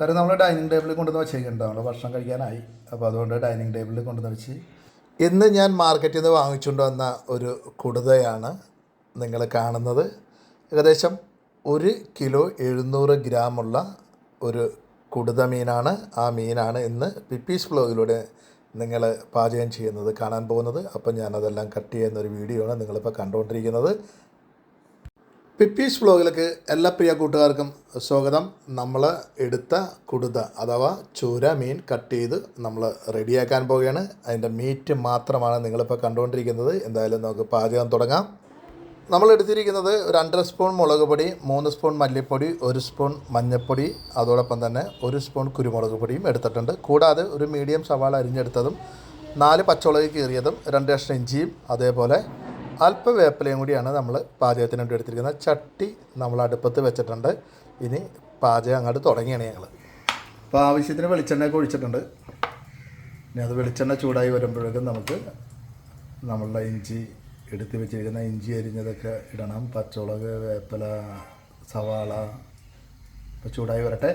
കാരണം നമ്മൾ ഡൈനിങ് ടേബിളിൽ കൊണ്ടുവന്ന് വെച്ചേക്കുന്നുണ്ട്. നമ്മൾ ഭക്ഷണം കഴിക്കാനായി. അപ്പോൾ അതുകൊണ്ട് ഡൈനിങ് ടേബിളിൽ കൊണ്ടുവന്ന് വെച്ച്. ഇന്ന് ഞാൻ മാർക്കറ്റിൽ നിന്ന് വാങ്ങിച്ചുകൊണ്ട് വന്ന ഒരു കുടുതയാണ് നിങ്ങൾ കാണുന്നത്. ഏകദേശം ഒരു കിലോ എഴുന്നൂറ് ഗ്രാമുള്ള ഒരു കുടുത മീനാണ്. ആ മീനാണ് ഇന്ന് പിപ്പീസ് ബ്ലോഗിലൂടെ നിങ്ങൾ പാചകം ചെയ്യുന്നത് കാണാൻ പോകുന്നത്. അപ്പം ഞാനതെല്ലാം കട്ട് ചെയ്യുന്ന ഒരു വീഡിയോ ആണ് നിങ്ങളിപ്പോൾ കണ്ടുകൊണ്ടിരിക്കുന്നത്. പിപ്പീസ് വ്ളോഗിലേക്ക് എല്ലാ പ്രിയ കൂട്ടുകാർക്കും സ്വാഗതം. നമ്മൾ എടുത്ത കുടുത അഥവാ ചൂര മീൻ കട്ട് ചെയ്ത് നമ്മൾ റെഡിയാക്കാൻ പോവുകയാണ്. അതിന്റെ മീറ്റ് മാത്രമാണ് നിങ്ങളിപ്പോൾ കണ്ടുകൊണ്ടിരിക്കുന്നത്. എന്തായാലും നമുക്ക് പാചകം തുടങ്ങാം. നമ്മൾ എടുത്തിരിക്കുന്നത് ഒരു രണ്ടര സ്പൂൺ മുളക് പൊടി മൂന്ന് സ്പൂൺ മല്ലിപ്പൊടി ഒരു സ്പൂൺ മഞ്ഞൾപ്പൊടി അതോടൊപ്പം തന്നെ ഒരു സ്പൂൺ കുരുമുളക് പൊടിയും എടുത്തിട്ടുണ്ട്. കൂടാതെ ഒരു മീഡിയം സവാള അരിഞ്ഞെടുത്തതും നാല് പച്ചമുളക് കീറിയതും രണ്ട് കഷ്ണം ഇഞ്ചിയും അതേപോലെ അല്പ വേപ്പിലയും കൂടിയാണ് നമ്മൾ പാചകത്തിന് വേണ്ടി എടുത്തിരിക്കുന്നത്. ചട്ടി നമ്മൾ അടുപ്പത്ത് വെച്ചിട്ടുണ്ട്. ഇനി പാചകം അങ്ങോട്ട് തുടങ്ങിയാണ് ഞങ്ങൾ അപ്പോൾ ആവശ്യത്തിന് വെളിച്ചെണ്ണയൊക്കെ ഒഴിച്ചിട്ടുണ്ട്. ഇനി അത് വെളിച്ചെണ്ണ ചൂടായി വരുമ്പോഴേക്കും നമുക്ക് നമ്മളുടെ ഇഞ്ചി എടുത്ത് വെച്ചിരിക്കുന്ന ഇഞ്ചി അരിഞ്ഞതൊക്കെ ഇടണം. പച്ചമുളക് വേപ്പില സവാള ഇപ്പോൾ ചൂടായി വരട്ടെ.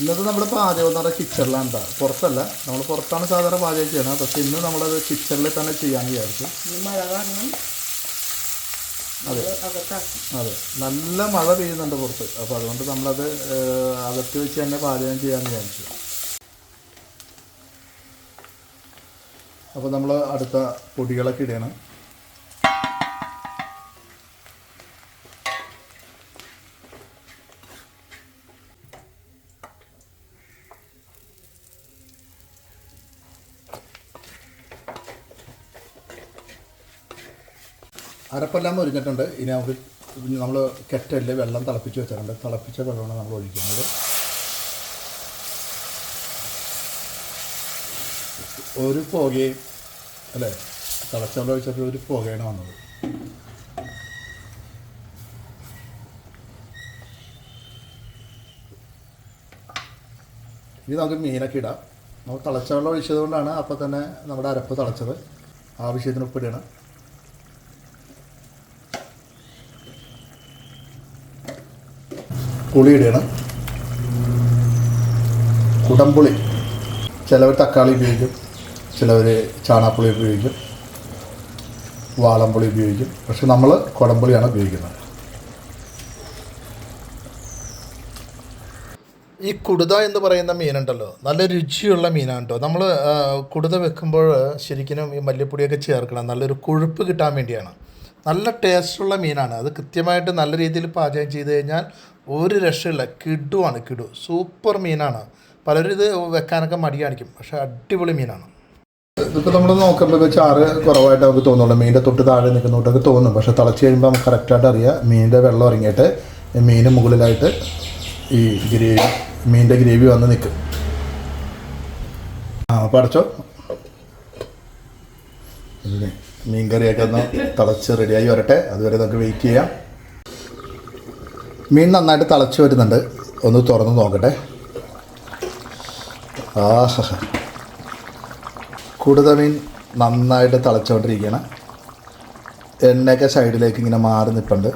ഇന്നത്തെ നമ്മൾ പാചകം എന്ന് പറയുന്നത് കിച്ചണിലാണ് കേട്ടോ പുറത്തല്ല. നമ്മൾ പുറത്താണ് സാധാരണ പാചകം ചെയ്യണത് പക്ഷെ ഇന്ന് നമ്മളത് കിച്ചണിൽ തന്നെ ചെയ്യാൻ വിചാരിച്ചു. അതെ. അതെ. നല്ല മഴ പെയ്യുന്നുണ്ട് പുറത്ത്. അപ്പോൾ അതുകൊണ്ട് നമ്മളത് അകത്ത് വെച്ച് തന്നെ പാചകം ചെയ്യാൻ വിചാരിച്ചു. അപ്പോൾ നമ്മൾ അടുത്ത പൊടികളൊക്കെ ഇടണം അരപ്പെല്ലാം ഒരിഞ്ഞിട്ടുണ്ട്. ഇനി നമുക്ക് നമ്മൾ കെറ്റലിൽ വെള്ളം തിളപ്പിച്ച് വെച്ചിട്ടുണ്ട്. തിളപ്പിച്ച വെള്ളമാണ് നമ്മൾ ഒഴിക്കുന്നത്. ഒരു പുകയും അല്ലേ? തിളച്ച വെള്ളം ഒഴിച്ചപ്പോൾ ഒരു പുകയാണ് വന്നത്. ഇനി നമുക്ക് മീനൊക്കെ ഇടാം. നമ്മൾ തിളച്ച വെള്ളം ഒഴിച്ചത് കൊണ്ടാണ് അപ്പോൾ തന്നെ നമ്മുടെ അരപ്പ് തിളച്ചത്. ആവശ്യത്തിന് ഉപ്പിടണം. പുളി ഇടണം കുടംപുളി. ചിലവർ തക്കാളി ഉപയോഗിക്കും ചിലവർ ചാണാപ്പുളി ഉപയോഗിക്കും വാളംപുളി ഉപയോഗിക്കും. പക്ഷെ നമ്മൾ കുടംപുളിയാണ് ഉപയോഗിക്കുന്നത്. ഈ കുടുത എന്ന് പറയുന്ന മീനുണ്ടല്ലോ. നല്ല രുചിയുള്ള മീനാണ് കേട്ടോ നമ്മൾ കുടുത വെക്കുമ്പോൾ ശരിക്കും ഈ മല്ലിപ്പൊടിയൊക്കെ ചേർക്കണം. നല്ലൊരു കൊഴുപ്പ് കിട്ടാൻ വേണ്ടിയാണ്. നല്ല ടേസ്റ്റുള്ള മീനാണ്. അത് കൃത്യമായിട്ട് നല്ല രീതിയിൽ പാചകം ചെയ്ത് കഴിഞ്ഞാൽ ഒരു രക്ഷയില്ല. കിടുവാണ് കിടു. സൂപ്പർ മീനാണ്. പലരും ഇത് വെക്കാനൊക്കെ മടി കാണിക്കും. പക്ഷേ അടിപൊളി മീനാണ്. ഇതിപ്പോൾ നമ്മൾ നോക്കുമ്പോൾ ചാറ് കുറവായിട്ട് നമുക്ക് തോന്നുള്ളൂ മീനിന്റെ തൊട്ട് താഴെ നിൽക്കുന്നോട്ടൊക്കെ തോന്നും. പക്ഷെ തിളച്ച് കഴിയുമ്പോൾ നമുക്ക് കറക്റ്റായിട്ട് അറിയാം. മീനിന്റെ വെള്ളം ഇറങ്ങിയിട്ട് മീന് മുകളിലായിട്ട് ഈ ഗ്രേവി മീനിന്റെ ഗ്രേവി വന്ന് നിൽക്കും. ആ ഇതിന് മീൻ കറിയൊക്കെ ഒന്ന് തിളച്ച് റെഡിയായി വരട്ടെ. അതുവരെ നമുക്ക് വെയിറ്റ് ചെയ്യാം. മീൻ നന്നായിട്ട് തിളച്ച് വരുന്നുണ്ട്. ഒന്ന് തുറന്ന് നോക്കട്ടെ. ആഹ. കൂടുതൽ മീൻ നന്നായിട്ട് തിളച്ചുകൊണ്ടിരിക്കുകയാണ് എണ്ണയൊക്കെ സൈഡിലേക്ക് ഇങ്ങനെ മാറി നിൽപ്പുണ്ട്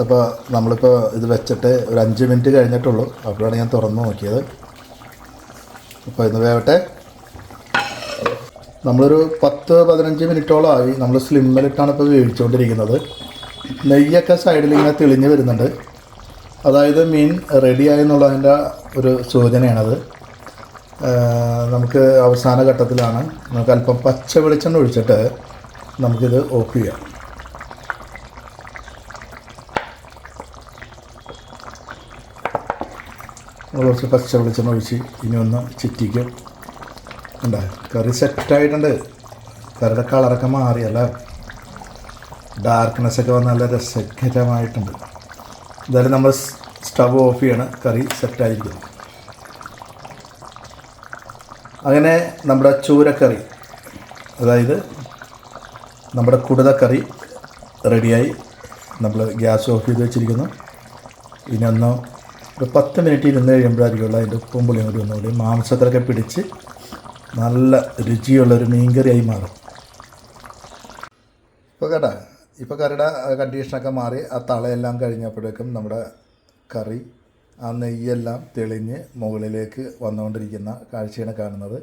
അപ്പോൾ നമ്മളിപ്പോൾ ഇത് വെച്ചിട്ട് ഒരു അഞ്ച് മിനിറ്റ് കഴിഞ്ഞിട്ടുള്ളൂ. അപ്പോഴാണ് ഞാൻ തുറന്ന് നോക്കിയത്. അപ്പോൾ ഇന്ന് വേവട്ടെ. നമ്മളൊരു പത്ത് പതിനഞ്ച് മിനിറ്റോളം ആയി നമ്മൾ സ്ലിമ്മിലിട്ടാണ് ഇപ്പോൾ വേവിച്ചുകൊണ്ടിരിക്കുന്നത്. നെയ്യൊക്കെ സൈഡിൽ ഇങ്ങനെ തെളിഞ്ഞ് വരുന്നുണ്ട്. അതായത് മീൻ റെഡിയായി എന്നുള്ളതിന്റെ ഒരു സൂചനയാണത്. നമുക്ക് അവസാന ഘട്ടത്തിലാണ്. നമുക്ക് അല്പം പച്ച വെളിച്ചെണ്ണ ഒഴിച്ചിട്ട് നമുക്കിത് ഓഫ് ചെയ്യാം. കുറച്ച് പച്ച വെളിച്ചെണ്ണ ഒഴിച്ച് ഇനി ഒന്ന് ചിറ്റിക്കും. ഉണ്ട് കറി സെറ്റായിട്ടുണ്ട് കറിയുടെ കളറൊക്കെ മാറിയല്ല ഡാർക്ക്നെസ് ഒക്കെ വന്ന് നല്ല രസകരമായിട്ടുണ്ട്. എന്തായാലും നമ്മൾ സ്റ്റവ് ഓഫ് ചെയ്യണം. കറി സെറ്റായിരിക്കും അങ്ങനെ നമ്മുടെ ചൂരക്കറി അതായത് നമ്മുടെ കുടുതക്കറി റെഡിയായി നമ്മൾ ഗ്യാസ് ഓഫ് ചെയ്ത് വെച്ചിരിക്കുന്നു. ഇനി ഒന്ന് ഒരു പത്ത് മിനിറ്റ് ഇരുന്ന് കഴിയുമ്പോഴായിരിക്കുമല്ലോ അതിന്റെ ഉപ്പും പുളിയും കൂടി ഒന്നുകൂടി മാംസത്തിലൊക്കെ പിടിച്ച് നല്ല രുചിയുള്ളൊരു മീൻകറിയായി മാറും. ഇപ്പോൾ കേട്ടാ ഇപ്പോൾ കറിയുടെ കണ്ടീഷനൊക്കെ മാറി ആ തളയെല്ലാം കഴിഞ്ഞപ്പോഴേക്കും നമ്മുടെ കറി ആ നെയ്യെല്ലാം തെളിഞ്ഞ് മുകളിലേക്ക് വന്നുകൊണ്ടിരിക്കുന്ന കാഴ്ചയാണ് കാണുന്നത്.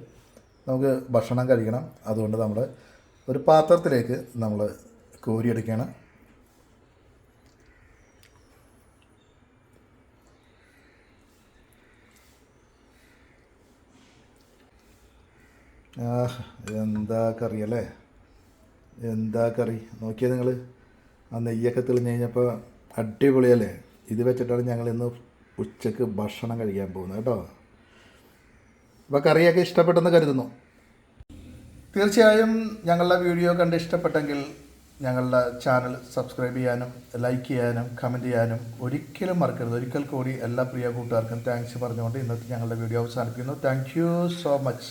നമുക്ക് ഭക്ഷണം കഴിക്കണം. അതുകൊണ്ട് നമ്മൾ ഒരു പാത്രത്തിലേക്ക് നമ്മൾ കോരിയെടുക്കുകയാണ്. ആഹ് എന്താ കറി അല്ലേ? എന്താ കറി? നോക്കിയത് നിങ്ങൾ ആ നെയ്യൊക്കെ തെളിഞ്ഞ് കഴിഞ്ഞപ്പോൾ അടിപൊളിയല്ലേ? ഇത് വെച്ചിട്ടാണ് ഞങ്ങൾ ഇന്ന് ഉച്ചയ്ക്ക് ഭക്ഷണം കഴിക്കാൻ പോകുന്നത് കേട്ടോ. അപ്പോൾ കറിയൊക്കെ ഇഷ്ടപ്പെട്ടെന്ന് കരുതുന്നു. തീർച്ചയായും ഞങ്ങളുടെ വീഡിയോ കണ്ട് ഇഷ്ടപ്പെട്ടെങ്കിൽ ഞങ്ങളുടെ ചാനൽ സബ്സ്ക്രൈബ് ചെയ്യാനും ലൈക്ക് ചെയ്യാനും കമന്റ് ചെയ്യാനും ഒരിക്കലും മറക്കരുത്. ഒരിക്കൽ കൂടി എല്ലാ പ്രിയ കൂട്ടുകാർക്കും താങ്ക്സ് പറഞ്ഞുകൊണ്ട് ഇന്നത്തെ ഞങ്ങളുടെ വീഡിയോ അവസാനിപ്പിക്കുന്നു. Thank so much